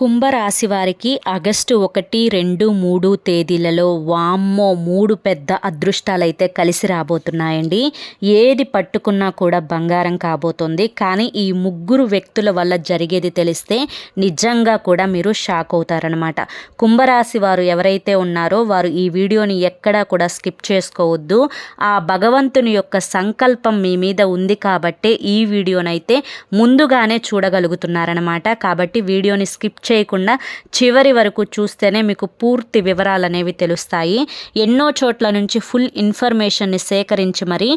కుంభరాశి వారికి ఆగస్టు ఒకటి రెండు మూడు తేదీలలో వామ్మో మూడు పెద్ద అదృష్టాలైతే కలిసి రాబోతున్నాయండి. ఏది పట్టుకున్నా కూడా బంగారం కాబోతుంది. కానీ ఈ ముగ్గురు వ్యక్తుల వల్ల జరిగేది తెలిస్తే నిజంగా కూడా మీరు షాక్ అవుతారనమాట కుంభరాశి వారు ఎవరైతే ఉన్నారో వారు ఈ వీడియోని ఎక్కడా కూడా స్కిప్ చేసుకోవద్దు. ఆ భగవంతుని యొక్క సంకల్పం మీ మీద ఉంది కాబట్టే ఈ వీడియోనైతే ముందుగానే చూడగలుగుతున్నారనమాట కాబట్టి వీడియోని స్కిప్ చేయకుండా చివరి వరకు చూస్తేనే మీకు పూర్తి వివరాలు అనేవి తెలుస్తాయి. ఎన్నో చోట్ల నుంచి ఫుల్ ఇన్ఫర్మేషన్ని సేకరించి మరి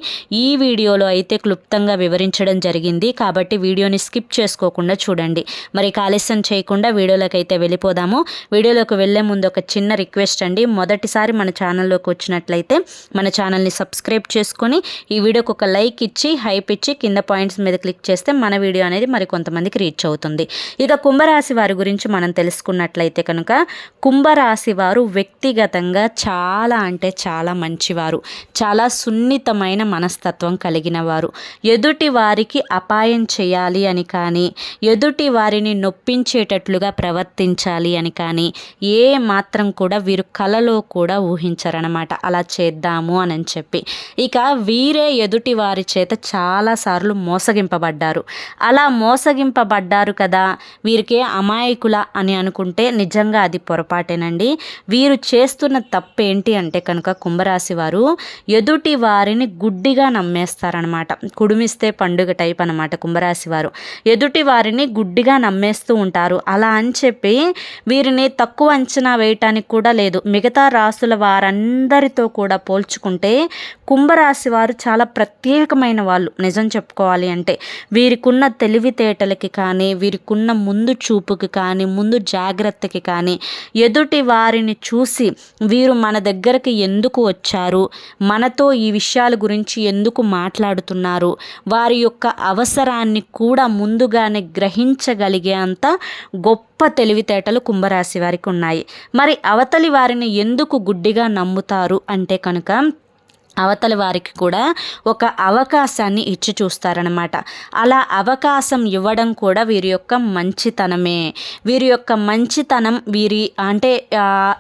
ఈ వీడియోలో అయితే క్లుప్తంగా వివరించడం జరిగింది. కాబట్టి వీడియోని స్కిప్ చేసుకోకుండా చూడండి. మరి ఆలస్యం చేయకుండా వీడియోలోకి అయితే వెళ్ళిపోదాము. వీడియోలోకి వెళ్ళే ముందు ఒక చిన్న రిక్వెస్ట్ అండి. మొదటిసారి మన ఛానల్లోకి వచ్చినట్లయితే మన ఛానల్ని సబ్స్క్రైబ్ చేసుకొని ఈ వీడియోకి ఒక లైక్ ఇచ్చి హైప్ ఇచ్చి కింద పాయింట్స్ మీద క్లిక్ చేస్తే మన వీడియో అనేది మరి కొంతమందికి రీచ్ అవుతుంది. ఇక కుంభరాశి వారి గురించి మనం తెలుసుకున్నట్లయితే కనుక కుంభరాశి వారు వ్యక్తిగతంగా చాలా అంటే చాలా మంచివారు. చాలా సున్నితమైన మనస్తత్వం కలిగిన వారు ఎదుటి వారికి అపాయం చేయాలి అని కానీ ఎదుటి వారిని నొప్పించేటట్లుగా ప్రవర్తించాలి అని కానీ ఏ మాత్రం కూడా వీరు కలలో కూడా ఊహించరనమాట అలా చేద్దాము అని చెప్పి. ఇక వీరే ఎదుటి వారి చేత చాలాసార్లు మోసగింపబడ్డారు. అలా మోసగింపబడ్డారు కదా వీరికి అమాయకులు అని అనుకుంటే నిజంగా అది పొరపాటేనండి. వీరు చేస్తున్న తప్పేంటి అంటే కనుక కుంభరాశి వారు ఎదుటి వారిని గుడ్డిగా నమ్మేస్తారనమాట కుడుమిస్తే పండుగ టైప్ అనమాట కుంభరాశి వారు. ఎదుటి వారిని గుడ్డిగా నమ్మేస్తూ ఉంటారు. అలా అని చెప్పి వీరిని తక్కువ అంచనా వేయటానికి కూడా లేదు. మిగతా రాసుల వారందరితో కూడా పోల్చుకుంటే కుంభరాశి వారు చాలా ప్రత్యేకమైన వాళ్ళు నిజం చెప్పుకోవాలి అంటే. వీరికున్న తెలివితేటలకి కానీ వీరికున్న ముందు చూపుకి కానీ ముందు జాగ్రత్తకి కానీ ఎదుటి వారిని చూసి వీరు మన దగ్గరికి ఎందుకు వచ్చారు? మనతో ఈ విషయాల గురించి ఎందుకు మాట్లాడుతున్నారు? వారి యొక్క అవసరాన్ని కూడా ముందుగానే గ్రహించగలిగే అంత గొప్ప తెలివితేటలు కుంభరాశి వారికి ఉన్నాయి. మరి అవతలి వారిని ఎందుకు గుడ్డిగా నమ్ముతారు అంటే కనుక అవతల వారికి కూడా ఒక అవకాశాన్ని ఇచ్చి చూస్తారనమాట అలా అవకాశం ఇవ్వడం కూడా వీరి యొక్క మంచితనమే. వీరి యొక్క మంచితనం వీరి అంటే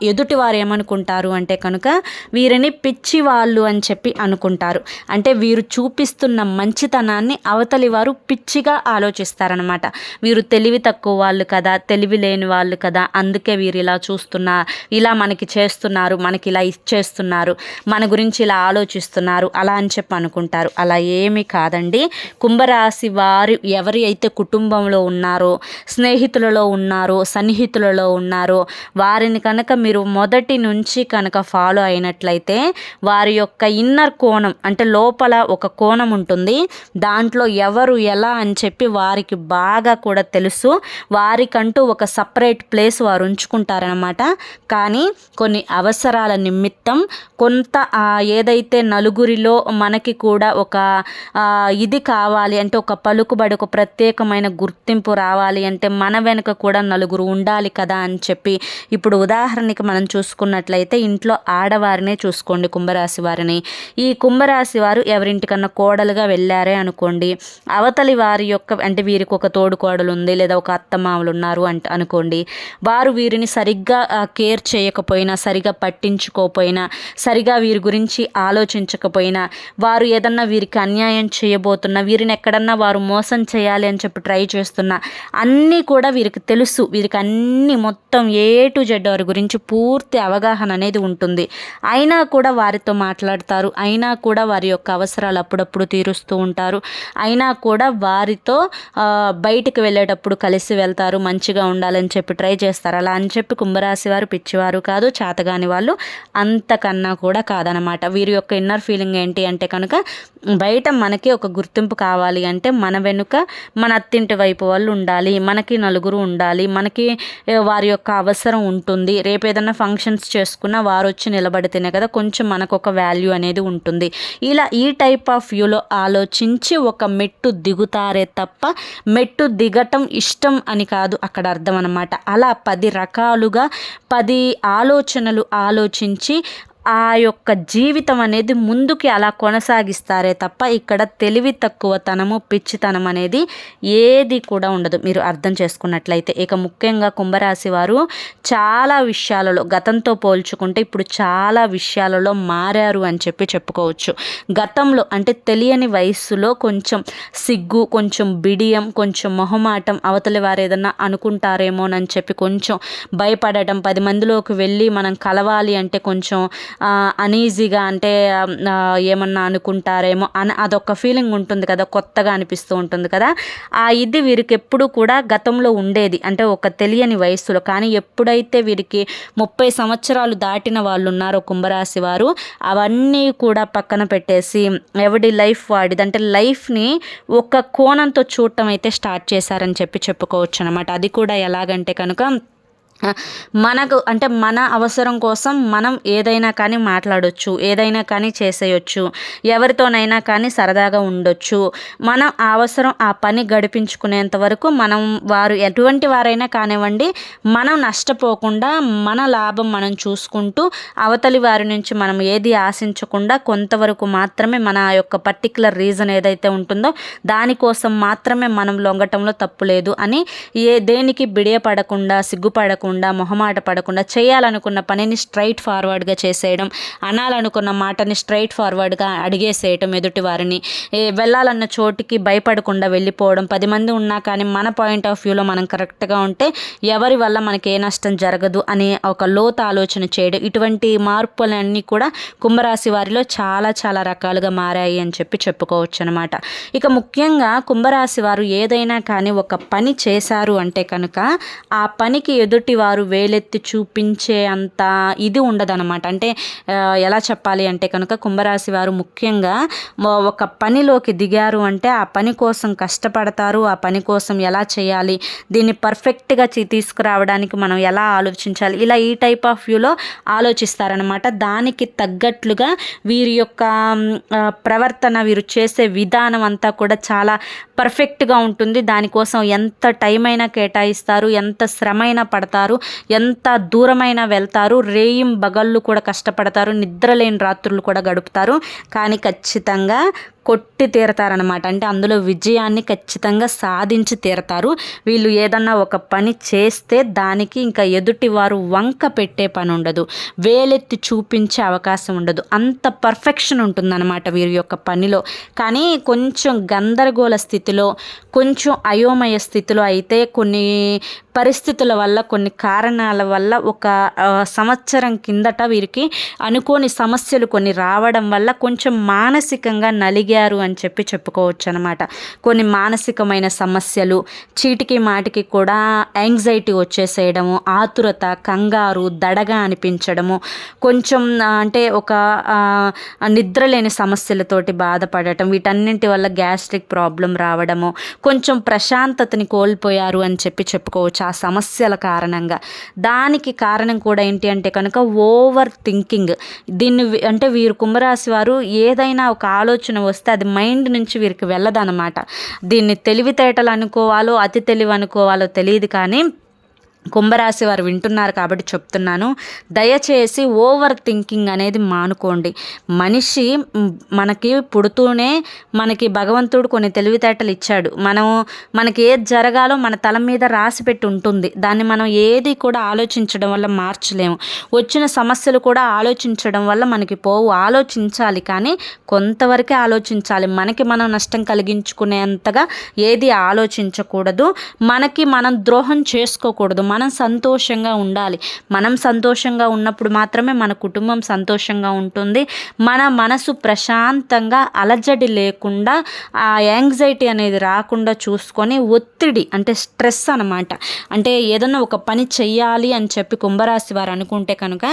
ఎదుటి వారు ఏమనుకుంటారు అంటే కనుక వీరిని పిచ్చి వాళ్ళు అని చెప్పి అనుకుంటారు. అంటే వీరు చూపిస్తున్న మంచితనాన్ని అవతలి వారు పిచ్చిగా ఆలోచిస్తారనమాట వీరు తెలివి తక్కువ వాళ్ళు కదా తెలివి లేని వాళ్ళు కదా అందుకే వీరు ఇలా చూస్తున్నారు ఇలా మనకి చేస్తున్నారు మనకి ఇలా ఇచ్చేస్తున్నారు మన గురించి ఇలా ఆలో ఆలోచిస్తున్నారు. అలా అని చెప్పి అనుకుంటారు. అలా ఏమీ కాదండి. కుంభరాశి వారు ఎవరి అయితే కుటుంబంలో ఉన్నారో స్నేహితులలో ఉన్నారో సన్నిహితులలో ఉన్నారో వారిని కనుక మీరు మొదటి నుంచి కనుక ఫాలో అయినట్లయితే వారి యొక్క ఇన్నర్ కోణం అంటే లోపల ఒక కోణం ఉంటుంది. దాంట్లో ఎవరు ఎలా అని చెప్పి వారికి బాగా కూడా తెలుసు. వారికంటూ ఒక సపరేట్ ప్లేస్ వారు ఉంచుకుంటారనమాట కానీ కొన్ని అవసరాల నిమిత్తం కొంత ఏదైతే అయితే నలుగురిలో మనకి కూడా ఒక ఇది కావాలి అంటే ఒక పలుకుబడి ఒక ప్రత్యేకమైన గుర్తింపు రావాలి అంటే మన వెనుక కూడా నలుగురు ఉండాలి కదా అని చెప్పి ఇప్పుడు ఉదాహరణకి మనం చూసుకున్నట్లయితే ఇంట్లో ఆడవారినే చూసుకోండి కుంభరాశి వారిని. ఈ కుంభరాశి వారు ఎవరింటికన్నా కోడలుగా వెళ్ళారే అనుకోండి అవతలి వారి యొక్క అంటే వీరికి ఒక తోడు కోడలు ఉంది లేదా ఒక అత్తమామలు ఉన్నారు అంటే అనుకోండి వారు వీరిని సరిగ్గా కేర్ చేయకపోయినా సరిగా పట్టించుకోకపోయినా సరిగా వీరి గురించి ఆలోచన ఆలోచించకపోయినా వారు ఏదన్నా వీరికి అన్యాయం చేయబోతున్నా వీరిని ఎక్కడన్నా వారు మోసం చేయాలి అని చెప్పి ట్రై చేస్తున్నా అన్నీ కూడా వీరికి తెలుసు. వీరికి అన్నీ మొత్తం ఏ టు జెడ్ వారి గురించి పూర్తి అవగాహన అనేది ఉంటుంది. అయినా కూడా వారితో మాట్లాడతారు. అయినా కూడా వారి యొక్క అవసరాలు అప్పుడప్పుడు తీరుస్తూ ఉంటారు. అయినా కూడా వారితో బయటికి వెళ్ళేటప్పుడు కలిసి వెళ్తారు. మంచిగా ఉండాలని చెప్పి ట్రై చేస్తారు. అలా అని చెప్పి కుంభరాశి వారు పిచ్చివారు కాదు చేతగాని వాళ్ళు అంతకన్నా కూడా కాదనమాట. వీరి యొక్క ఇన్నర్ ఫీలింగ్ ఏంటి అంటే కనుక బయట మనకి ఒక గుర్తింపు కావాలి అంటే మన వెనుక మన అత్తింటి వైపు వాళ్ళు ఉండాలి మనకి నలుగురు ఉండాలి మనకి వారి యొక్క అవసరం ఉంటుంది. రేపు ఏదైనా ఫంక్షన్స్ చేసుకున్న వారు వచ్చి నిలబడితేనే కదా కొంచెం మనకు ఒక వాల్యూ అనేది ఉంటుంది. ఇలా ఈ టైప్ ఆఫ్ వ్యూలో ఆలోచించి ఒక మెట్టు దిగుతారే తప్ప మెట్టు దిగటం ఇష్టం అని కాదు అక్కడ అర్థం అనమాట అలా పది రకాలుగా పది ఆలోచనలు ఆలోచించి ఆ యొక్క జీవితం అనేది ముందుకి అలా కొనసాగిస్తారే తప్ప ఇక్కడ తెలివి తక్కువతనము పిచ్చితనం అనేది ఏది కూడా ఉండదు. మీరు అర్థం చేసుకున్నట్లయితే ఇక ముఖ్యంగా కుంభరాశి వారు చాలా విషయాలలో గతంతో పోల్చుకుంటే ఇప్పుడు చాలా విషయాలలో మారారు అని చెప్పి చెప్పుకోవచ్చు. గతంలో అంటే తెలియని వయస్సులో కొంచెం సిగ్గు కొంచెం బిడియం కొంచెం మొహమాటం అవతలి వారు ఏదన్నా అనుకుంటారేమోనని చెప్పి కొంచెం భయపడటం పది మందిలోకి వెళ్ళి మనం కలవాలి అంటే కొంచెం అనీజీగా అంటే ఏమన్నా అనుకుంటారేమో అని అదొక ఫీలింగ్ ఉంటుంది కదా కొత్తగా అనిపిస్తూ ఉంటుంది కదా. ఆ ఇది వీరికి ఎప్పుడు కూడా గతంలో ఉండేది. అంటే ఒక తెలియని వయస్సులో. కానీ ఎప్పుడైతే వీరికి ముప్పై సంవత్సరాలు దాటిన వాళ్ళు ఉన్నారో కుంభరాశి వారు అవన్నీ కూడా పక్కన పెట్టేసి ఎవడి లైఫ్ వాడిది. అంటే లైఫ్ని ఒక కోణంతో చూడటం అయితే స్టార్ట్ చేశారని చెప్పి చెప్పుకోవచ్చు అనమాట అది కూడా ఎలాగంటే కనుక మనకు అంటే మన అవసరం కోసం మనం ఏదైనా కానీ మాట్లాడొచ్చు ఏదైనా కానీ చేసేయచ్చు ఎవరితోనైనా కానీ సరదాగా ఉండొచ్చు. మనం ఆ అవసరం ఆ పని గడిపించుకునేంత వరకు మనం వారు ఎటువంటి వారైనా కానివ్వండి మనం నష్టపోకుండా మన లాభం మనం చూసుకుంటూ అవతలి వారి నుంచి మనం ఏది ఆశించకుండా కొంతవరకు మాత్రమే మన యొక్క పర్టికులర్ రీజన్ ఏదైతే ఉంటుందో దానికోసం మాత్రమే మనం లొంగటంలో తప్పు లేదు అని ఏ దేనికి బిడియపడకుండా సిగ్గుపడకుండా పడకుండా మొహమాట పడకుండా చేయాలనుకున్న పనిని స్ట్రైట్ ఫార్వర్డ్గా చేసేయడం అనాలనుకున్న మాటని స్ట్రైట్ ఫార్వర్డ్గా అడిగేసేయటం ఎదుటి వారిని. వెళ్ళాలన్న చోటుకి భయపడకుండా వెళ్ళిపోవడం పది మంది ఉన్నా కానీ మన పాయింట్ ఆఫ్ వ్యూలో మనం కరెక్ట్గా ఉంటే ఎవరి వల్ల మనకి ఏ నష్టం జరగదు అని ఒక లోత ఆలోచన చేయడం ఇటువంటి మార్పులన్నీ కూడా కుంభరాశి వారిలో చాలా చాలా రకాలుగా మారాయి అని చెప్పి చెప్పుకోవచ్చు అనమాట ఇక ముఖ్యంగా కుంభరాశి వారు ఏదైనా కానీ ఒక పని చేశారు అంటే కనుక ఆ పనికి ఎదుటి వారు వేలెత్తి చూపించే అంత ఇది ఉండదన్నమాట. అంటే ఎలా చెప్పాలి అంటే కనుక కుంభరాశి వారు ముఖ్యంగా ఒక పనిలోకి దిగారు అంటే ఆ పని కోసం కష్టపడతారు ఆ పని కోసం ఎలా చేయాలి దీన్ని పర్ఫెక్ట్గా తీసుకురావడానికి మనం ఎలా ఆలోచించాలి ఇలా ఈ టైప్ ఆఫ్ వ్యూలో ఆలోచిస్తారనమాట దానికి తగ్గట్లుగా వీరి యొక్క ప్రవర్తన వీరు చేసే విధానం అంతా కూడా చాలా పర్ఫెక్ట్గా ఉంటుంది. దానికోసం ఎంత టైం అయినా కేటాయిస్తారు ఎంత శ్రమ పడతారు వెళ్తారు. ఎంత దూరమైన వెళ్తారు. రేయిం బగళ్ళు కూడా కష్టపడతారు. నిద్రలేని రాత్రులు కూడా గడుపుతారు. కానీ ఖచ్చితంగా కొట్టి తీరతారనమాట అంటే అందులో విజయాన్ని ఖచ్చితంగా సాధించి తీరతారు. వీళ్ళు ఏదన్నా ఒక పని చేస్తే దానికి ఇంకా ఎదుటి వారు వంక పెట్టే పని ఉండదు. వేలెత్తి చూపించే అవకాశం ఉండదు. అంత పర్ఫెక్షన్ ఉంటుందన్నమాట వీరి యొక్క పనిలో. కానీ కొంచెం గందరగోళ స్థితిలో కొంచెం అయోమయ స్థితిలో అయితే కొన్ని పరిస్థితుల వల్ల కొన్ని కారణాల వల్ల ఒక సంవత్సరం కిందట వీరికి అనుకోని సమస్యలు కొన్ని రావడం వల్ల కొంచెం మానసికంగా నలిగి ఎదిగారు అని చెప్పి చెప్పుకోవచ్చు అనమాట కొన్ని మానసికమైన సమస్యలు చీటికి మాటికి కూడా యాంగ్జైటీ వచ్చేసేయడము ఆతురత కంగారు దడగా అనిపించడము కొంచెం అంటే ఒక నిద్రలేని సమస్యలతోటి బాధపడటం వీటన్నింటి వల్ల గ్యాస్ట్రిక్ ప్రాబ్లం రావడము కొంచెం ప్రశాంతతని కోల్పోయారు అని చెప్పి చెప్పుకోవచ్చు ఆ సమస్యల కారణంగా. దానికి కారణం కూడా ఏంటి అంటే కనుక ఓవర్ థింకింగ్. దీన్ని అంటే వీరు కుంభరాశి వారు ఏదైనా ఒక ఆలోచన వస్తే వస్తే అది మైండ్ నుంచి వీరికి వెళ్ళదనమాట దీన్ని తెలివితేటలు అనుకోవాలో అతి తెలివి అనుకోవాలో తెలియదు కానీ కుంభరాశి వారు వింటున్నారు కాబట్టి చెప్తున్నాను. దయచేసి ఓవర్ థింకింగ్ అనేది మానుకోండి. మనిషి మనకి పుడుతూనే మనకి భగవంతుడు కొన్ని తెలివితేటలు ఇచ్చాడు. మనం మనకి ఏది జరగాలో మన తల మీద రాసి పెట్టి ఉంటుంది. దాన్ని మనం ఏది కూడా ఆలోచించడం వల్ల మార్చలేము. వచ్చిన సమస్యలు కూడా ఆలోచించడం వల్ల మనకి పోవు. ఆలోచించాలి కానీ కొంతవరకే ఆలోచించాలి. మనకి మనం నష్టం కలిగించుకునేంతగా ఏది ఆలోచించకూడదు. మనకి మనం ద్రోహం చేసుకోకూడదు. మనం సంతోషంగా ఉండాలి. మనం సంతోషంగా ఉన్నప్పుడు మాత్రమే మన కుటుంబం సంతోషంగా ఉంటుంది. మన మనసు ప్రశాంతంగా అలజడి లేకుండా ఆ యాంగ్జైటీ అనేది రాకుండా చూసుకొని ఒత్తిడి అంటే స్ట్రెస్ అనమాట అంటే ఏదన్నా ఒక పని చెయ్యాలి అని చెప్పి కుంభరాశి వారు అనుకుంటే కనుక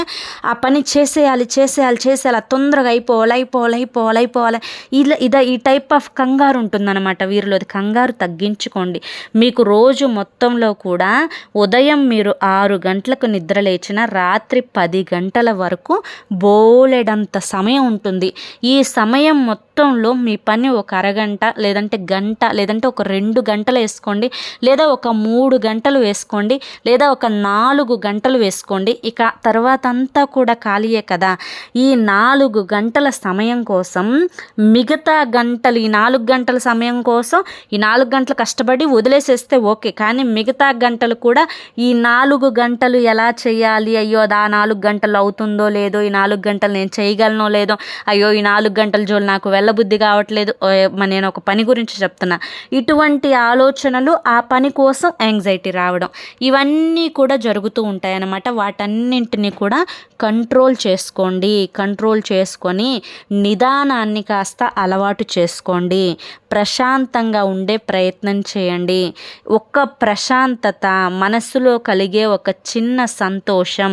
ఆ పని చేసేయాలి చేసేయాలి చేసేయాలి తొందరగా అయిపోవాలి అయిపోవాలి అయిపోవాలి అయిపోవాలి. ఇలా ఇదా ఈ టైప్ ఆఫ్ కంగారు ఉంటుందన్నమాట వీరిలో. కంగారు తగ్గించుకోండి. మీకు రోజు మొత్తంలో కూడా ఉదయం ఉదయం మీరు ఆరు గంటలకు నిద్ర లేచిన రాత్రి పది గంటల వరకు బోలెడంత సమయం ఉంటుంది. ఈ సమయం మొత్తంలో మీ పని ఒక అరగంట లేదంటే గంట లేదంటే ఒక రెండు గంటలు వేసుకోండి. లేదా ఒక మూడు గంటలు వేసుకోండి. లేదా ఒక నాలుగు గంటలు వేసుకోండి. ఇక తర్వాత అంతా కూడా ఖాళీయే కదా. ఈ నాలుగు గంటల సమయం కోసం మిగతా గంటలు ఈ నాలుగు గంటల సమయం కోసం ఈ నాలుగు గంటలు కష్టపడి వదిలేసేస్తే ఓకే. కానీ మిగతా గంటలు కూడా ఈ నాలుగు గంటలు ఎలా చేయాలి? అయ్యో ఆ నాలుగు గంటలు అవుతుందో లేదో ఈ నాలుగు గంటలు నేను చేయగలనో లేదో అయ్యో ఈ నాలుగు గంటల జోలు నాకు వెళ్ళబుద్ధి కావట్లేదు. నేను ఒక పని గురించి చెప్తున్నా. ఇటువంటి ఆలోచనలు ఆ పని కోసం యాంగ్జైటీ రావడం. ఇవన్నీ కూడా జరుగుతూ ఉంటాయన్నమాట. వాటన్నింటినీ కూడా కంట్రోల్ చేసుకోండి. కంట్రోల్ చేసుకొని నిదానాన్ని కాస్త అలవాటు చేసుకోండి. ప్రశాంతంగా ఉండే ప్రయత్నం చేయండి. ఒక్క ప్రశాంతత మనసులో కలిగే ఒక చిన్న సంతోషం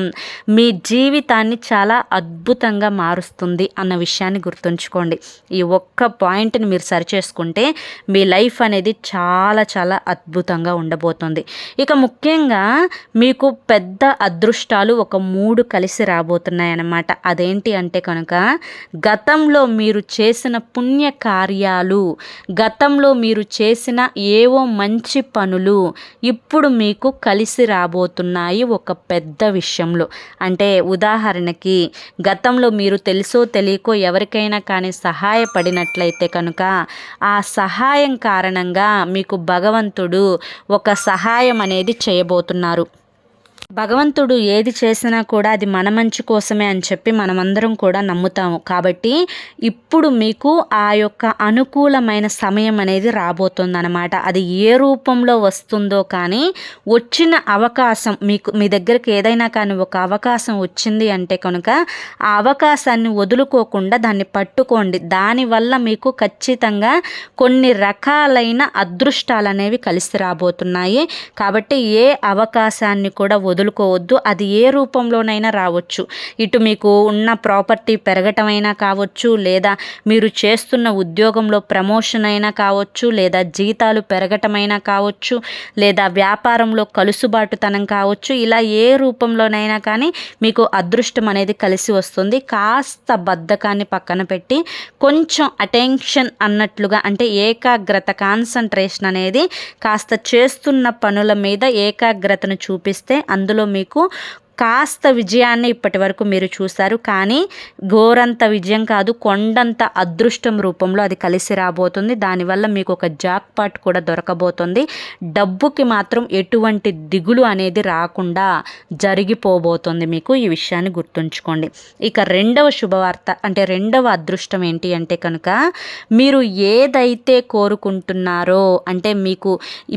మీ జీవితాన్ని చాలా అద్భుతంగా మారుస్తుంది అన్న విషయాన్ని గుర్తుంచుకోండి. ఈ ఒక్క పాయింట్ని మీరు సరిచేసుకుంటే మీ లైఫ్ అనేది చాలా చాలా అద్భుతంగా ఉండబోతుంది. ఇక ముఖ్యంగా మీకు పెద్ద అదృష్టాలు ఒక మూడు కలిసి రాబోతున్నాయి అన్నమాట అదేంటి అంటే కనుక గతంలో మీరు చేసిన పుణ్య కార్యాలు గతంలో మీరు చేసిన ఏవో మంచి పనులు ఇప్పుడు మీకు కలిసి రాబోతున్నాయి ఒక పెద్ద విషయంలో. అంటే ఉదాహరణకి గతంలో మీరు తెలుసో తెలియకో ఎవరికైనా కానీ సహాయపడినట్లయితే కనుక ఆ సహాయం కారణంగా మీకు భగవంతుడు ఒక సహాయం అనేది చేయబోతున్నారు. భగవంతుడు ఏది చేసినా కూడా అది మన మంచి కోసమే అని చెప్పి మనమందరం కూడా నమ్ముతాము. కాబట్టి ఇప్పుడు మీకు ఆ యొక్క అనుకూలమైన సమయం అనేది రాబోతుంది అనమాట అది ఏ రూపంలో వస్తుందో కానీ వచ్చిన అవకాశం మీకు మీ దగ్గరికి ఏదైనా కానీ ఒక అవకాశం వచ్చింది అంటే కనుక ఆ అవకాశాన్ని వదులుకోకుండా దాన్ని పట్టుకోండి. దానివల్ల మీకు ఖచ్చితంగా కొన్ని రకాలైన అదృష్టాలు అనేవి కలిసి రాబోతున్నాయి. కాబట్టి ఏ అవకాశాన్ని కూడా వదులుకోవద్దు. అది ఏ రూపంలోనైనా రావచ్చు. ఇటు మీకు ఉన్న ప్రాపర్టీ పెరగటమైనా కావచ్చు లేదా మీరు చేస్తున్న ఉద్యోగంలో ప్రమోషన్ అయినా కావచ్చు లేదా జీతాలు పెరగటమైనా కావచ్చు లేదా వ్యాపారంలో కలుసుబాటుతనం కావచ్చు ఇలా ఏ రూపంలోనైనా కానీ మీకు అదృష్టం అనేది కలిసి వస్తుంది. కాస్త బద్ధకాన్ని పక్కన పెట్టి కొంచెం అటెన్షన్ అన్నట్లుగా అంటే ఏకాగ్రత కాన్సన్ట్రేషన్ అనేది కాస్త చేస్తున్న పనుల మీద ఏకాగ్రతను చూపిస్తే అందులో మీకు కాస్త విజయాన్ని ఇప్పటి వరకు మీరు చూశారు. కానీ ఘోరంత విజయం కాదు కొండంత అదృష్టం రూపంలో అది కలిసి రాబోతుంది. దానివల్ల మీకు ఒక జాక్ పాట్ కూడా దొరకబోతుంది. డబ్బుకి మాత్రం ఎటువంటి దిగులు అనేది రాకుండా జరిగిపోబోతుంది మీకు ఈ విషయాన్ని గుర్తుంచుకోండి. ఇక రెండవ శుభవార్త అంటే రెండవ అదృష్టం ఏంటి అంటే కనుక మీరు ఏదైతే కోరుకుంటున్నారో అంటే మీకు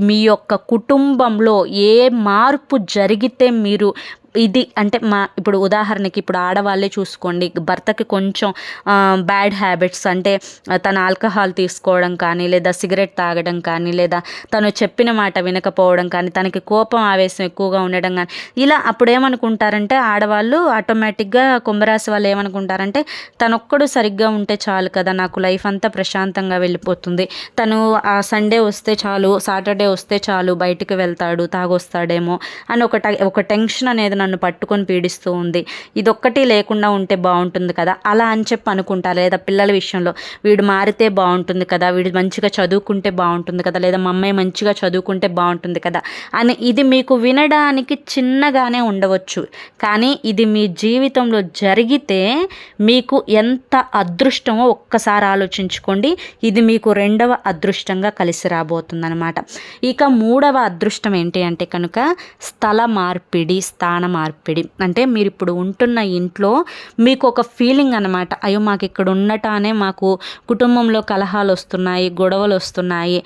మీ యొక్క కుటుంబంలో ఏ మార్పు జరిగితే మీరు ఇది అంటే మా ఇప్పుడు ఉదాహరణకి ఇప్పుడు ఆడవాళ్ళే చూసుకోండి భర్తకి కొంచెం బ్యాడ్ హ్యాబిట్స్ అంటే తన తను ఆల్కహాల్ తీసుకోవడం కానీ లేదా సిగరెట్ తాగడం కానీ లేదా తను చెప్పిన మాట వినకపోవడం కానీ తనకి కోపం ఆవేశం ఎక్కువగా ఉండడం కానీ ఇలా అప్పుడు ఏమనుకుంటారంటే ఆడవాళ్ళు ఆటోమేటిక్గా కుంభరాశి వాళ్ళు ఏమనుకుంటారంటే తనొక్కడు సరిగ్గా ఉంటే చాలు కదా నాకు లైఫ్ అంతా ప్రశాంతంగా వెళ్ళిపోతుంది. తను ఆ సండే వస్తే చాలు సాటర్డే వస్తే చాలు బయటికి వెళ్తాడు తాగొస్తాడేమో అని ఒక ఒక టెన్షన్ అనేది నన్ను పట్టుకొని పీడిస్తూ ఉంది. ఇదొక్కటి లేకుండా ఉంటే బాగుంటుంది కదా? అలా అని చెప్పి అనుకుంటారు లేదా పిల్లల విషయంలో వీడు మారితే బాగుంటుంది కదా? వీడు మంచిగా చదువుకుంటే బాగుంటుంది కదా? లేదా మా అమ్మాయి మంచిగా చదువుకుంటే బాగుంటుంది కదా? అని ఇది మీకు వినడానికి చిన్నగానే ఉండవచ్చు. కానీ ఇది మీ జీవితంలో జరిగితే మీకు ఎంత అదృష్టమో ఒక్కసారి ఆలోచించుకోండి. ఇది మీకు రెండవ అదృష్టంగా కలిసి రాబోతుందన్నమాట. ఇక మూడవ అదృష్టం ఏంటి అంటే కనుక స్థల మార్పిడి స్థానం మార్పిడి. అంటే మీరు ఇప్పుడు ఉంటున్న ఇంట్లో మీకు ఒక ఫీలింగ్ అనమాట అయ్యో మాకు ఇక్కడ ఉండటానే మాకు కుటుంబంలో కలహాలు వస్తున్నాయి గొడవలు వస్తున్నాయి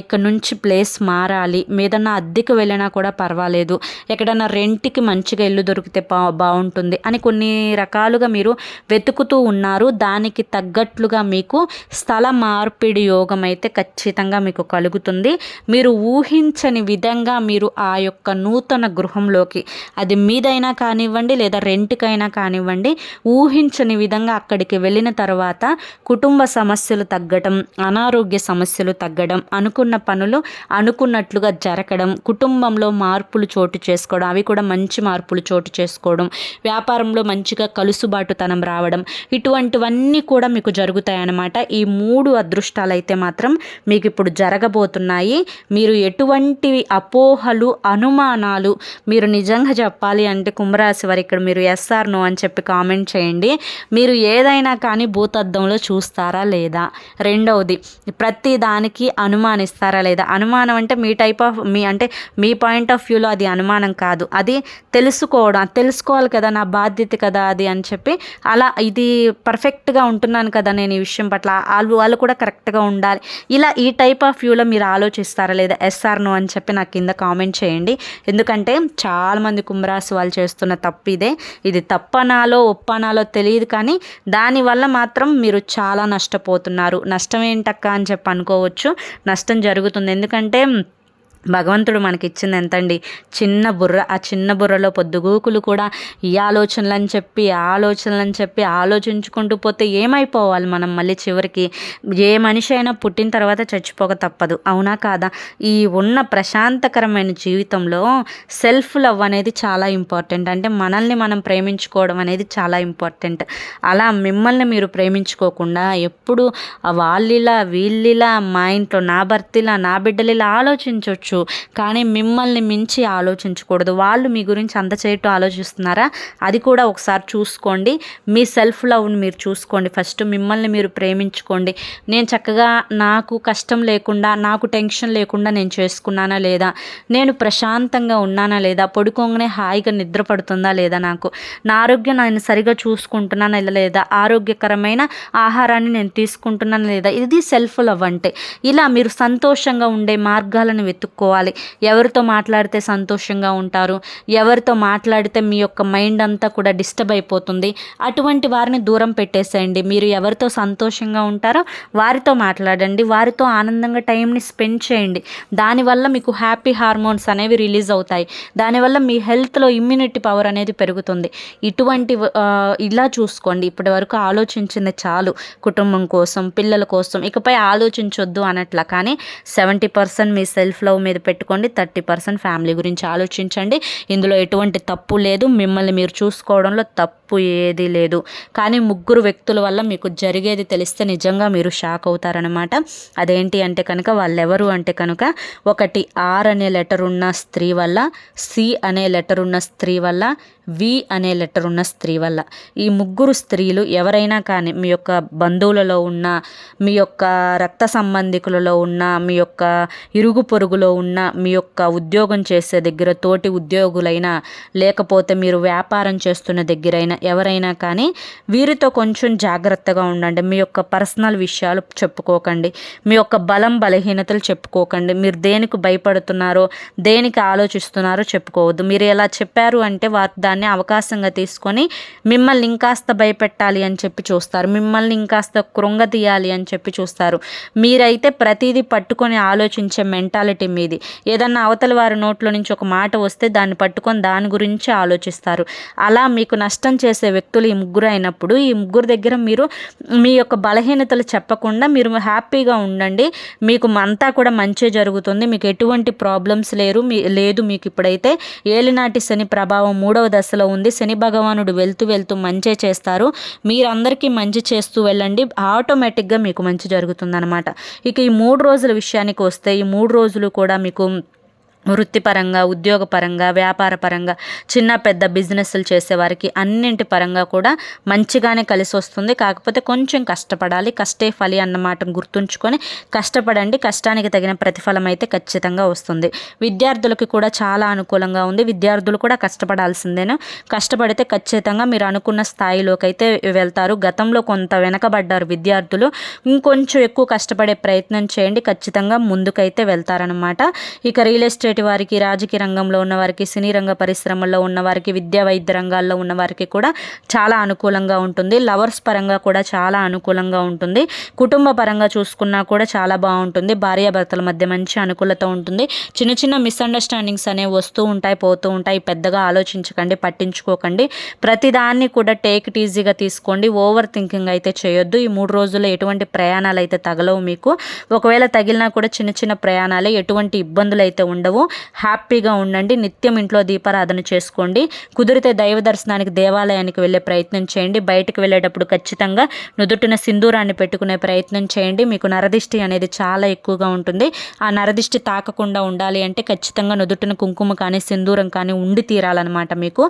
ఇక్కడ నుంచి ప్లేస్ మారాలి. మీదన్నా అద్దెకు వెళ్ళినా కూడా పర్వాలేదు. ఎక్కడన్నా రెంట్కి మంచిగా ఇల్లు దొరికితే బా బాగుంటుంది అని కొన్ని రకాలుగా మీరు వెతుకుతూ ఉన్నారు. దానికి తగ్గట్లుగా మీకు స్థల మార్పిడి యోగం అయితే ఖచ్చితంగా మీకు కలుగుతుంది. మీరు ఊహించని విధంగా మీరు ఆ యొక్క నూతన గృహంలోకి అది మీదైనా కానివ్వండి లేదా రెంట్కైనా కానివ్వండి ఊహించని విధంగా అక్కడికి వెళ్ళిన తర్వాత కుటుంబ సమస్యలు తగ్గడం అనారోగ్య సమస్యలు తగ్గడం అనుకున్న పనులు అనుకున్నట్లుగా జరగడం కుటుంబంలో మార్పులు చోటు చేసుకోవడం అవి కూడా మంచి మార్పులు చోటు చేసుకోవడం వ్యాపారంలో మంచిగా కలుసుబాటుతనం రావడం ఇటువంటివన్నీ కూడా మీకు జరుగుతాయి అన్నమాట ఈ మూడు అదృష్టాలు అయితే మాత్రం మీకు ఇప్పుడు జరగబోతున్నాయి. మీరు ఎటువంటి అపోహలు అనుమానాలు మీరు నిజంగా చెప్పాలి అంటే కుంభరాశి వారు ఇక్కడ మీరు ఎస్ఆర్ నో అని చెప్పి కామెంట్ చేయండి. మీరు ఏదైనా కానీ భూతద్దంలో చూస్తారా లేదా? రెండవది ప్రతి దానికి అనుమానిస్తారా లేదా? అనుమానం అంటే మీ టైప్ ఆఫ్ మీ అంటే మీ పాయింట్ ఆఫ్ వ్యూలో అది అనుమానం కాదు. అది తెలుసుకోవడం తెలుసుకోవాలి కదా నా బాధ్యత కదా అది అని చెప్పి అలా ఇది పర్ఫెక్ట్గా ఉంటున్నాను కదా నేను ఈ విషయం పట్ల వాళ్ళు వాళ్ళు కూడా కరెక్ట్గా ఉండాలి. ఇలా ఈ టైప్ ఆఫ్ వ్యూలో మీరు ఆలోచిస్తారా లేదా? ఎస్ఆర్ నో అని చెప్పి నాకు కింద కామెంట్ చేయండి. ఎందుకంటే చాలామంది కుంభరాశి వాళ్ళు చేస్తున్న తప్పు ఇదే. ఇది తప్పనాలో ఒప్పనాలో తెలియదు కానీ దానివల్ల మాత్రం మీరు చాలా నష్టపోతున్నారు. నష్టం ఏంటక్క అని చెప్పి అనుకోవచ్చు. నష్టం జరుగుతుంది. ఎందుకంటే భగవంతుడు మనకి ఇచ్చింది ఎంతండి? చిన్న బుర్ర. ఆ చిన్న బుర్రలో పొద్దుగూకులు కూడా ఈ ఆలోచనలు అని చెప్పి ఆలోచనలు అని చెప్పి ఆలోచించుకుంటూ పోతే ఏమైపోవాలి మనం మళ్ళీ చివరికి? ఏ మనిషి అయినా పుట్టిన తర్వాత చచ్చిపోక తప్పదు. అవునా కాదా? ఈ ఉన్న ప్రశాంతకరమైన జీవితంలో సెల్ఫ్ లవ్ అనేది చాలా ఇంపార్టెంట్. అంటే మనల్ని మనం ప్రేమించుకోవడం అనేది చాలా ఇంపార్టెంట్. అలా మిమ్మల్ని మీరు ప్రేమించుకోకుండా ఎప్పుడు వాళ్ళిలా వీళ్ళిలా మా ఇంట్లో నా భర్తలా నా బిడ్డలిలా ఇలా ఆలోచించవచ్చు కానీ మిమ్మల్ని మించి ఆలోచించకూడదు. వాళ్ళు మీ గురించి అంత చేయటం ఆలోచిస్తున్నారా? అది కూడా ఒకసారి చూసుకోండి. మీ సెల్ఫ్ లవ్ని మీరు చూసుకోండి ఫస్ట్. మిమ్మల్ని మీరు ప్రేమించుకోండి. నేను చక్కగా నాకు కష్టం లేకుండా నాకు టెన్షన్ లేకుండా నేను చేసుకున్నానా లేదా? నేను ప్రశాంతంగా ఉన్నానా లేదా? పడుకోగానే హాయిగా నిద్ర పడుతుందా లేదా నాకు? నా ఆరోగ్యం నేను సరిగా చూసుకుంటున్నానా లేదా? ఆరోగ్యకరమైన ఆహారాన్ని నేను తీసుకుంటున్నానా లేదా? ఇది సెల్ఫ్ లవ్ అంటే. ఇలా మీరు సంతోషంగా ఉండే మార్గాలను వెతుక్కోవాలి ఎవరితో మాట్లాడితే సంతోషంగా ఉంటారు ఎవరితో మాట్లాడితే మీ యొక్క మైండ్ అంతా కూడా డిస్టర్బ్ అయిపోతుంది. అటువంటి వారిని దూరం పెట్టేసేయండి. మీరు ఎవరితో సంతోషంగా ఉంటారో వారితో మాట్లాడండి. వారితో ఆనందంగా టైంని స్పెండ్ చేయండి. దానివల్ల మీకు హ్యాపీ హార్మోన్స్ అనేవి రిలీజ్ అవుతాయి. దానివల్ల మీ హెల్త్లో ఇమ్యూనిటీ పవర్ అనేది పెరుగుతుంది. ఇటువంటి ఇలా చూసుకోండి. ఇప్పటి వరకు ఆలోచించింది చాలు కుటుంబం కోసం పిల్లల కోసం. ఇకపై ఆలోచించొద్దు అనట్లా కానీ సెవెంటీ పర్సెంట్ మీ సెల్ఫ్ లవ్ మీద పెట్టుకోండి. థర్టీ పర్సెంట్ ఫ్యామిలీ గురించి ఆలోచించండి. ఇందులో ఎటువంటి తప్పు లేదు. మిమ్మల్ని మీరు చూసుకోవడంలో తప్పు ఏది లేదు. కానీ ముగ్గురు వ్యక్తుల వల్ల మీకు జరిగేది తెలిస్తే నిజంగా మీరు షాక్ అవుతారనమాట అదేంటి అంటే కనుక వాళ్ళెవరు అంటే కనుక ఒకటి ఆర్ అనే లెటర్ ఉన్న స్త్రీ వల్ల సి అనే లెటర్ ఉన్న స్త్రీ వల్ల వి అనే లెటర్ ఉన్న స్త్రీ వల్ల. ఈ ముగ్గురు స్త్రీలు ఎవరైనా కానీ మీ యొక్క బంధువులలో ఉన్న మీ యొక్క రక్త సంబంధికులలో ఉన్న మీ యొక్క ఇరుగు పొరుగులో ఉన్న మీ యొక్క ఉద్యోగం చేసే దగ్గర తోటి ఉద్యోగులైనా లేకపోతే మీరు వ్యాపారం చేస్తున్న దగ్గరైనా ఎవరైనా కానీ వీరితో కొంచెం జాగ్రత్తగా ఉండండి. మీ యొక్క పర్సనల్ విషయాలు చెప్పుకోకండి. మీ యొక్క బలం బలహీనతలు చెప్పుకోకండి. మీరు దేనికి భయపడుతున్నారో దేనికి ఆలోచిస్తున్నారో చెప్పుకోవద్దు. మీరు ఎలా చెప్పారు అంటే వారు దాన్ని అవకాశంగా తీసుకొని మిమ్మల్ని ఇంకాస్త భయపెట్టాలి అని చెప్పి చూస్తారు. మిమ్మల్ని ఇంకాస్త కృంగతీయాలి అని చెప్పి చూస్తారు. మీరైతే ప్రతిదీ పట్టుకొని ఆలోచించే మెంటాలిటీ మీది. ఏదన్నా అవతల వారి నోట్లో నుంచి ఒక మాట వస్తే దాన్ని పట్టుకొని దాని గురించి ఆలోచిస్తారు. అలా మీకు నష్టం చేసే వ్యక్తులు ఈ ముగ్గురు అయినప్పుడు ఈ ముగ్గురు దగ్గర మీరు మీ యొక్క బలహీనతలు చెప్పకుండా మీరు హ్యాపీగా ఉండండి. మీకు అంతా కూడా మంచి జరుగుతుంది. మీకు ఎటువంటి ప్రాబ్లమ్స్ లేరు. మీ లేదు మీకు ఇప్పుడైతే ఏలినాటి శని ప్రభావం మూడవ దశలో ఉంది. శని భగవానుడు వెళ్తూ వెళ్తూ మంచే చేస్తారు. మీరందరికీ మంచి చేస్తూ వెళ్ళండి. ఆటోమేటిక్గా మీకు మంచి జరుగుతుందన్నమాట. ఇక ఈ మూడు రోజుల విషయానికి వస్తే ఈ మూడు రోజులు కూడా మీకు వృత్తిపరంగా ఉద్యోగపరంగా వ్యాపారపరంగా చిన్న పెద్ద బిజినెస్లు చేసేవారికి అన్నింటి పరంగా కూడా మంచిగానే కలిసి వస్తుంది. కాకపోతే కొంచెం కష్టపడాలి. కష్టే ఫలి అన్నమాట గుర్తుంచుకొని కష్టపడండి. కష్టానికి తగిన ప్రతిఫలం అయితే ఖచ్చితంగా వస్తుంది. విద్యార్థులకి కూడా చాలా అనుకూలంగా ఉంది. విద్యార్థులు కూడా కష్టపడాల్సిందేను? కష్టపడితే ఖచ్చితంగా మీరు అనుకున్న స్థాయిలోకి అయితే వెళ్తారు. గతంలో కొంత వెనకబడ్డారు విద్యార్థులు. ఇంకొంచెం ఎక్కువ కష్టపడే ప్రయత్నం చేయండి. ఖచ్చితంగా ముందుకైతే వెళ్తారనమాట ఇక రియల్ ఎస్టేట్ వచ్చేటి వారికి రాజకీయ రంగంలో ఉన్నవారికి సినీ రంగ పరిశ్రమల్లో ఉన్నవారికి విద్యా వైద్య రంగాల్లో ఉన్నవారికి కూడా చాలా అనుకూలంగా ఉంటుంది. లవర్స్ పరంగా కూడా చాలా అనుకూలంగా ఉంటుంది. కుటుంబ పరంగా చూసుకున్నా కూడా చాలా బాగుంటుంది. భార్యాభర్తల మధ్య మంచి అనుకూలత ఉంటుంది. చిన్న చిన్న మిస్అండర్స్టాండింగ్స్ అనేవి వస్తూ ఉంటాయి పోతూ ఉంటాయి. పెద్దగా ఆలోచించకండి పట్టించుకోకండి. ప్రతిదాన్ని కూడా టేక్ ఇట్ ఈజీగా తీసుకోండి. ఓవర్ థింకింగ్ అయితే చేయొద్దు. ఈ మూడు రోజుల్లో ఎటువంటి ప్రయాణాలు అయితే తగలవు మీకు. ఒకవేళ తగిలినా కూడా చిన్న చిన్న ప్రయాణాలే ఎటువంటి ఇబ్బందులు అయితే ఉండవు. హ్యాపీగా ఉండండి నిత్యం ఇంట్లో దీపారాధన చేసుకోండి కుదిరితే దైవ దర్శనానికి దేవాలయానికి వెళ్ళే ప్రయత్నం చేయండి బయటకు వెళ్ళేటప్పుడు ఖచ్చితంగా నుదుటిన సింధూరాన్ని పెట్టుకునే ప్రయత్నం చేయండి మీకు నరదిష్టి అనేది చాలా ఎక్కువగా ఉంటుంది. ఆ నరదిష్టి తాకకుండా ఉండాలి అంటే ఖచ్చితంగా నుదుటిన కుంకుమ కానీ సింధూరం కానీ ఉండి తీరాలన్నమాట మీకు.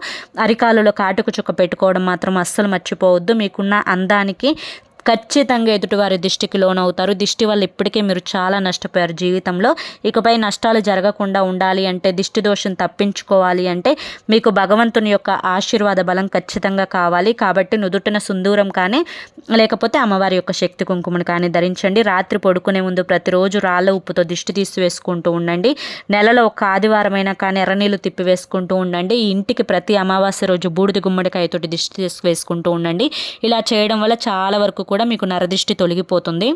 అరికాలులో కాటుకు చుక్క పెట్టుకోవడం మాత్రం అస్సలు మర్చిపోవద్దు. మీకున్న అందానికి ఖచ్చితంగా ఎదుటివారి దిష్టికి లోనవుతారు. దిష్టి వల్ల ఇప్పటికే మీరు చాలా నష్టపోయారు జీవితంలో. ఇకపై నష్టాలు జరగకుండా ఉండాలి అంటే దిష్టి దోషం తప్పించుకోవాలి అంటే మీకు భగవంతుని యొక్క ఆశీర్వాద బలం ఖచ్చితంగా కావాలి. కాబట్టి నుదుటిన సుందూరం కానీ లేకపోతే అమ్మవారి యొక్క శక్తి కుంకుమను కానీ ధరించండి. రాత్రి పడుకునే ముందు ప్రతిరోజు రాళ్ళ ఉప్పుతో దిష్టి తీసివేసుకుంటూ ఉండండి. నెలలో ఒక ఆదివారమైనా కానీ ఎర్రనీళ్ళు తిప్పి వేసుకుంటూ ఉండండి ఇంటికి ప్రతి అమావాస్య రోజు బూడిద గుమ్మడికాయతోటి దిష్టి తీసి వేసుకుంటూ ఉండండి. ఇలా చేయడం వల్ల చాలా వరకు కూడా మీకు నరదిష్టి తొలగిపోతుంది.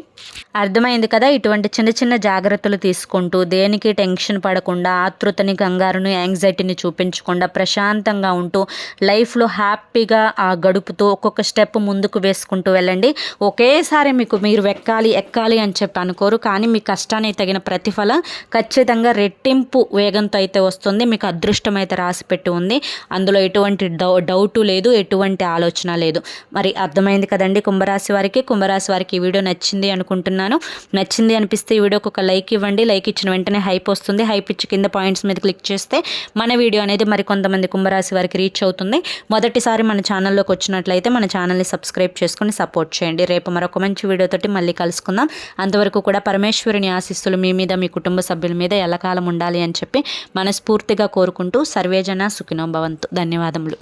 అర్థమైంది కదా? ఇటువంటి చిన్న చిన్న జాగ్రత్తలు తీసుకుంటూ దేనికి టెన్షన్ పడకుండా ఆతృతని కంగారును యాంగ్జైటీని చూపించకుండా ప్రశాంతంగా ఉంటూ లైఫ్లో హ్యాపీగా గడుపుతూ ఒక్కొక్క స్టెప్ ముందుకు వేసుకుంటూ వెళ్ళండి. ఒకేసారి మీకు మీరు వెక్కాలి ఎక్కాలి అని చెప్పి అనుకోరు కానీ మీ కష్టానికి తగిన ప్రతిఫలం ఖచ్చితంగా రెట్టింపు వేగంతో అయితే వస్తుంది. మీకు అదృష్టం అయితే రాసి పెట్టి ఉంది. అందులో ఎటువంటి డౌ డౌటు లేదు ఎటువంటి ఆలోచన లేదు. మరి అర్థమైంది కదండి కుంభరాశి వారికి కుంభరాశి వారికి ఈ వీడియో నచ్చింది అనుకుంటున్నాను. నచ్చింది అనిపిస్తే ఈ వీడియోకి ఒక లైక్ ఇవ్వండి. లైక్ ఇచ్చిన వెంటనే హైప్ వస్తుంది. హైప్ ఇచ్చి కింద పాయింట్స్ మీద క్లిక్ చేస్తే మన వీడియో అనేది మరి కొంతమంది కుంభరాశి వారికి రీచ్ అవుతుంది. మొదటిసారి మన ఛానల్లోకి వచ్చినట్లయితే మన ఛానల్ని సబ్స్క్రైబ్ చేసుకుని సపోర్ట్ చేయండి. రేపు మరొక మంచి వీడియోతోటి మళ్ళీ కలుసుకుందాం. అంతవరకు కూడా పరమేశ్వరుని ఆశిస్తులు మీ మీద మీ కుటుంబ సభ్యుల మీద ఎలా కాలం ఉండాలి అని చెప్పి మనస్ఫూర్తిగా కోరుకుంటూ సర్వేజన సుఖినో భవంతు ధన్యవాదములు.